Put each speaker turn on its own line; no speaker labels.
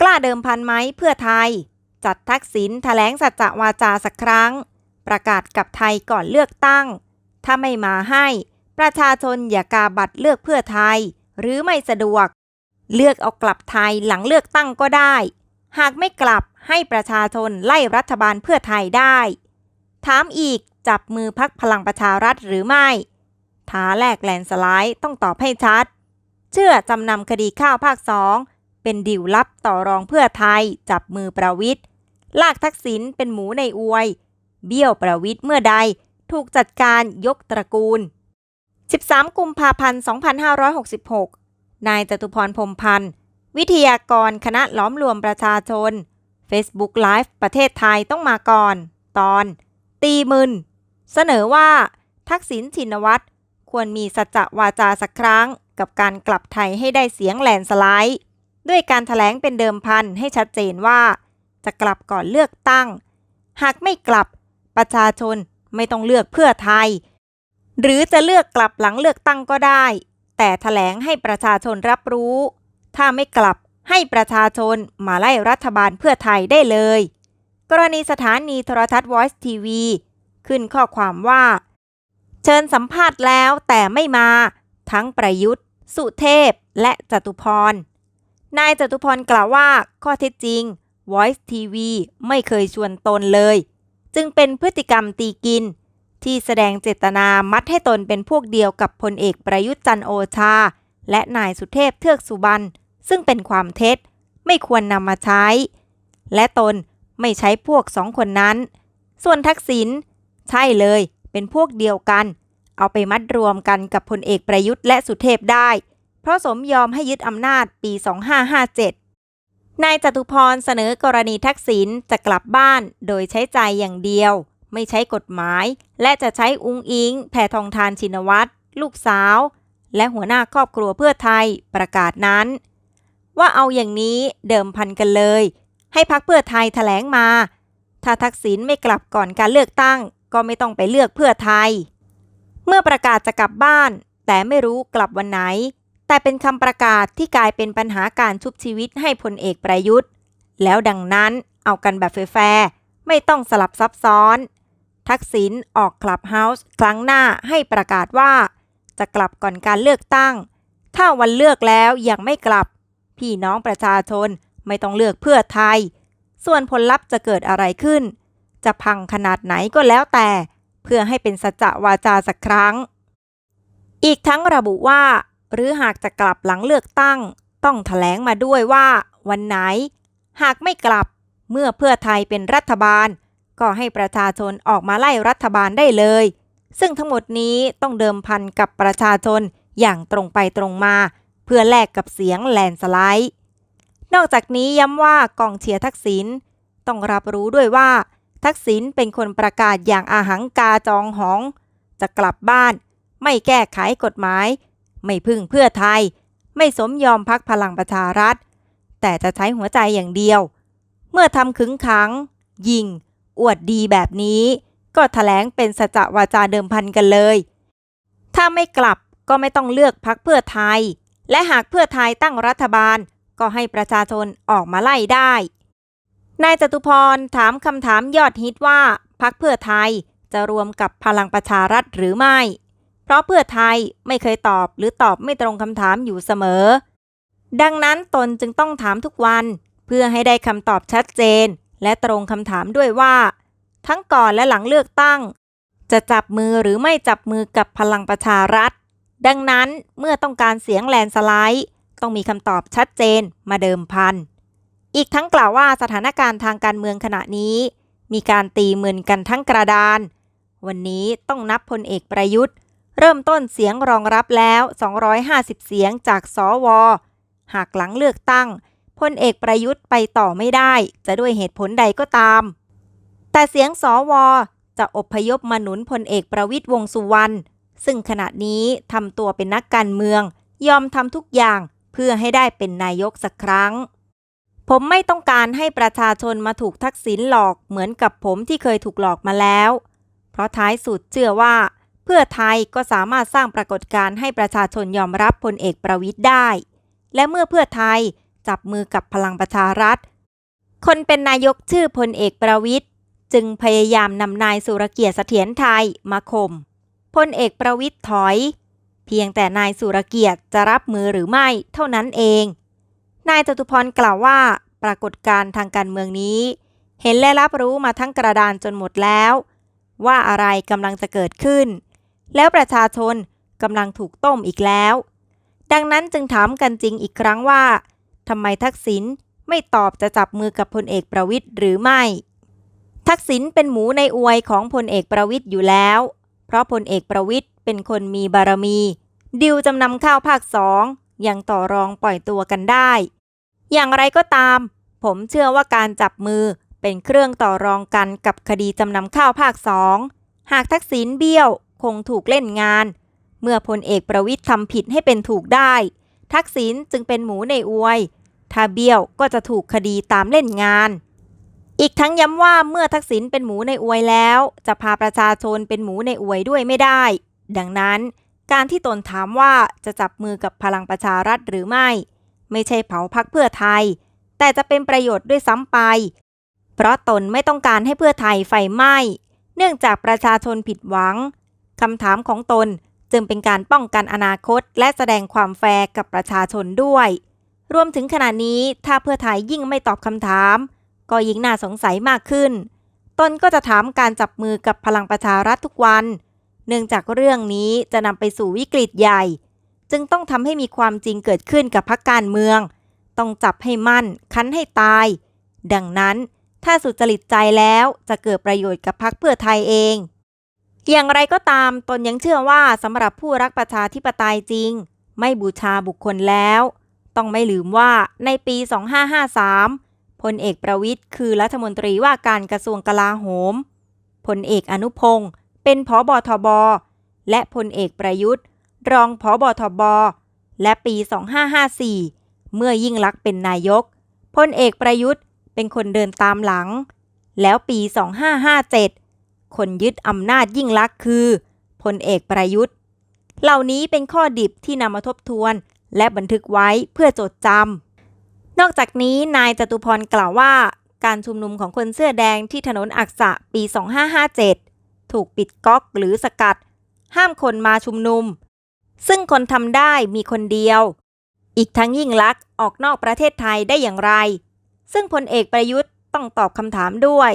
กล้าเดิมพันไหมเพื่อไทย จัดทักษิณแถลงสัจจวาจาสักครั้ง ประกาศกับไทยก่อนเลือกตั้ง ถ้าไม่มาให้ ประชาชนอย่ากาบัตรเลือกเพื่อไทย หรือไม่สะดวก เลือกเอากลับไทยหลังเลือกตั้งก็ได้ หากไม่กลับให้ประชาชนไล่รัฐบาลเพื่อไทยได้ ถามอีกจับมือพักพลังประชารัฐหรือไม่ท้าแลกแลนสไลด์ต้องตอบให้ชัด เชื่อจำนำคดีข้าวภาคสอง เป็นดิวลับต่อรองเพื่อไทยจับมือประวิทย์ลากทักษิณเป็นหมูในอวย เบี้ยวประวิทย์เมื่อใดถูกจัดการยกตระกูล 13 กุมภาพันธ์ 2566 นายจตุพรพรมพันธ์ วิทยากรคณะล้อมรวมประชาชน Facebook Live ประเทศไทยต้องมาก่อน ตอน ตีมึน เสนอว่า ทักษิณชินวัตรควรมีสัจจวาจาสักครั้ง กับการกลับไทยให้ได้เสียงแลนสไลด์ ด้วยการถแถลงเป็นเดิมพันให้ชัดเจนว่า จะกลับก่อนเลือกตั้ง หากไม่กลับประชาชนไม่ต้องเลือกเพื่อไทย หรือจะเลือกกลับหลังเลือกตั้งก็ได้ แต่ถแถลงให้ประชาชนรับรู้ ถ้าไม่กลับให้ประชาชนมาไล่รัฐบาลเพื่อไทยได้เลย กรณีสถานีโทรทัศน์ Voice TV ขึ้นข้อความว่า เชิญสัมภาษณ์แล้วแต่ไม่มา ทั้งประยุทธ์ สุเทพและจตุพร นายจตุพรกล่าวว่าข้อเท็จจริง Voice TV ไม่เคยชวนตนเลย จึงเป็นพฤติกรรมตีกิน ที่แสดงเจตนามัดให้ตนเป็นพวกเดียวกับพลเอกประยุทธ์จันโอชา และนายสุเทพเทือกสุบรรณซึ่งเป็นความเท็จไม่ควรนำมาใช้ และตนไม่ใช้พวกสองคนนั้น ส่วนทักษิณใช่เลยเป็นพวกเดียวกัน เอาไปมัดรวมกันกับพลเอกประยุทธ์และสุเทพได้ เพราะสมยอมให้ยึดอำนาจปี 2557 นายจตุพรเสนอกรณีทักษิณจะกลับบ้านโดยใช้ใจอย่างเดียว ไม่ใช้กฎหมาย และจะใช้อุ้งอิง แผ่ทองทานชินวัตรลูกสาว และหัวหน้าครอบครัวเพื่อไทยประกาศนั้น ว่าเอาอย่างนี้เดิมพันกันเลย ให้พักเพื่อไทยแถลงมา ถ้าทักษิณไม่กลับก่อนการเลือกตั้ง ก็ไม่ต้องไปเลือกเพื่อไทย เมื่อประกาศจะกลับบ้าน แต่ไม่รู้กลับวันไหน แต่เป็นคำประกาศที่กลายเป็นปัญหาการชุบชีวิตให้พลเอกประยุทธ์ แล้วดังนั้นเอากันแบบแฟร์ไม่ต้องสลับซับซ้อน ทักษิณออกคลับเฮาส์ครั้งหน้าให้ประกาศว่า จะกลับก่อนการเลือกตั้ง ถ้าวันเลือกแล้วยังไม่กลับ พี่น้องประชาชนไม่ต้องเลือกเพื่อไทย ส่วนผลลัพธ์จะเกิดอะไรขึ้น จะพังขนาดไหนก็แล้วแต่ เพื่อให้เป็นสัจวาจาสักครั้ง อีกทั้งระบุว่า หรือหากจะกลับหลังเลือกตั้ง ต้องถแถลงมาด้วยว่า วันไหน หากไม่กลับเมื่อเพื่อไทยเป็นรัฐบาล ก็ให้ประชาชนออกมาไล่รัฐบาลได้เลย ซึ่งทั้งหมดนี้ต้องเดิมพันกับประชาชนอย่างตรงไปตรงมา เพื่อแลกกับเสียงแลนสไลด์นอกจากนี้ย้ำว่ากองเชียร์ทักษิณต้องรับรู้ด้วยว่า ทักษิณเป็นคนประกาศอย่างอาหังกาจองหอง จะกลับบ้าน ไม่แก้ไขกฎหมาย ไม่พึ่งเพื่อไทย ไม่สมยอมพักพลังประชารัฐ แต่จะใช้หัวใจอย่างเดียว เมื่อทำขึงขัง ยิง อวดดีแบบนี้ ก็ถแถลงเป็นสัจวาจาเดิมพันกันเลย ถ้าไม่กลับก็ไม่ต้องเลือกพักเพื่อไทย และหากเพื่อไทยตั้งรัฐบาล ก็ให้ประชาชนออกมาไล่ได้ นายจตุพรถามคำถามยอดฮิตว่าพักเพื่อไทยจะรวมกับพลังประชารัฐหรือไม่ ราะเพื่อไทยไม่เคยตอบหรือตอบไม่ตรงคำถามอยู่เสมอ ดังนั้นตนจึงต้องถามทุกวัน เพื่อให้ได้คำตอบชัดเจน และตรงคำถามด้วยว่า ทั้งก่อนและหลังเลือกตั้ง จะจับมือหรือไม่จับมือกับพลังประชารัฐ ดังนั้นเมื่อต้องการเสียงแลนสไลด์ ต้องมีคำตอบชัดเจนมาเดิมพัน อีกทั้งกล่าวว่าสถานการณ์ทางการเมืองขณะนี้ มีการตีมืนกันทั้งกระดาน วันนี้ต้องนับพลเอกประยุทธ์ เริ่มต้นเสียงรองรับแล้ว 250 เสียงจากสว หากหลังเลือกตั้งพลเอกประยุทธ์ไปต่อไม่ได้ จะด้วยเหตุผลใดก็ตาม แต่เสียงสว จะอบพยพมาหนุนพลเอกประวิตยวงสุวรรณ ซึ่งขณะนี้ทำตัวเป็นนักการเมือง ยอมทำทุกอย่างเพื่อให้ได้เป็นนายกสักครั้ง ผมไม่ต้องการให้ประชาชนมาถูกทักษิณหลอกเหมือนกับผมที่เคยถูกหลอกมาแล้ว เพราะท้ายสุดเชื่อว่า เพื่อไทยก็สามารถสร้างปรากฏการณ์ให้ประชาชนยอมรับพลเอกประวิตยได้ และเมื่อเพื่อไทยจับมือกับพลังประชารัฐ คนเป็นนายกชื่อพลเอกประวิทย์จึงพยายามนำนายสุรเกียรติเสถียรไทยมาข่มพลเอกประวิทย์ถอย เพียงแต่นายสุรเกียรติจะรับมือหรือไม่เท่านั้นเอง นายจตุพรกล่าวว่า ปรากฏการณ์ทางการเมืองนี้ เห็นและรับรู้มาทั้งกระดานจนหมดแล้ว ว่าอะไรกำลังจะเกิดขึ้น แล้วประชาชนกำลังถูกต้มอีกแล้ว ดังนั้นจึงถามกันจริงอีกครั้งว่าทำไมทักษิณไม่ตอบจะจับมือกับพลเอกประวิทย์หรือไม่ ทักษิณเป็นหมูในอวยของพลเอกประวิทย์อยู่แล้ว เพราะพลเอกประวิทย์เป็นคนมีบารมี ดิวจำนำข้าวภาคสองยังต่อรองปล่อยตัวกันได้ อย่างไรก็ตาม ผมเชื่อว่าการจับมือเป็นเครื่องต่อรองกันกับคดีจำนำข้าวภาคสองหากทักษิณเบี้ยว คงถูกเล่นงาน เมื่อพลเอกประวิทย์ทำผิดให้เป็นถูกได้ ทักษิณจึงเป็นหมูในอวย ถ้าเบี้ยวก็จะถูกคดีตามเล่นงาน อีกทั้งย้ำว่าเมื่อทักษิณเป็นหมูในอวยแล้ว จะพาประชาชนเป็นหมูในอวยด้วยไม่ได้ ดังนั้นการที่ตนถามว่าจะจับมือกับพลังประชารัฐหรือไม่ ไม่ใช่เผาพักเพื่อไทย แต่จะเป็นประโยชน์ด้วยซ้ำไป เพราะตนไม่ต้องการให้เพื่อไทยไฟไหม้ เนื่องจากประชาชนผิดหวัง คำถามของตนจึงเป็นการป้องกันอนาคต และแสดงความแฟร์กับประชาชนด้วย รวมถึงขณะนี้ถ้าเพื่อไทยยิ่งไม่ตอบคำถาม ก็ยิ่งน่าสงสัยมากขึ้น ตนก็จะถามการจับมือกับพลังประชารัฐทุกวัน เนื่องจากเรื่องนี้จะนำไปสู่วิกฤตใหญ่ จึงต้องทำให้มีความจริงเกิดขึ้นกับพรรคการเมือง ต้องจับให้มั่น คั้นให้ตาย ดังนั้นถ้าสุจริตใจแล้วจะเกิดประโยชน์กับพรรคเพื่อไทยเอง อย่างไรก็ตามตนยังเชื่อว่าสำหรับผู้รักประชาธิปไตยจริง ไม่บูชาบุคคลแล้ว ต้องไม่ลืมว่าในปี 2553พลเอกประวิทย์คือรัฐมนตรีว่าการกระทรวงกลาโหมพลเอกอนุพงศ์เป็นผอบอทบและพลเอกประยุทธ์ รองผอบอทบและปี 2554 เมื่อยิ่งลักษณ์เป็นนายกพลเอกประยุทธ์เป็นคนเดินตามหลัง แล้วปี 2557 คนยึดอำนาจยิ่งลักษณ์คือพลเอกประยุทธ์ เหล่านี้เป็นข้อดิบที่นำมาทบทวน และบันทึกไว้เพื่อจดจำนอกจากนี้นายจตุพรกล่าวว่า การชุมนุมของคนเสื้อแดงที่ถนนอักษะปี 2557 ถูกปิดก๊อกหรือสกัด ห้ามคนมาชุมนุม ซึ่งคนทำได้มีคนเดียว อีกทั้งยิ่งลักษณ์ออกนอกประเทศไทยได้อย่างไร ซึ่งพลเอกประยุทธ์ต้องตอบคำถามด้วย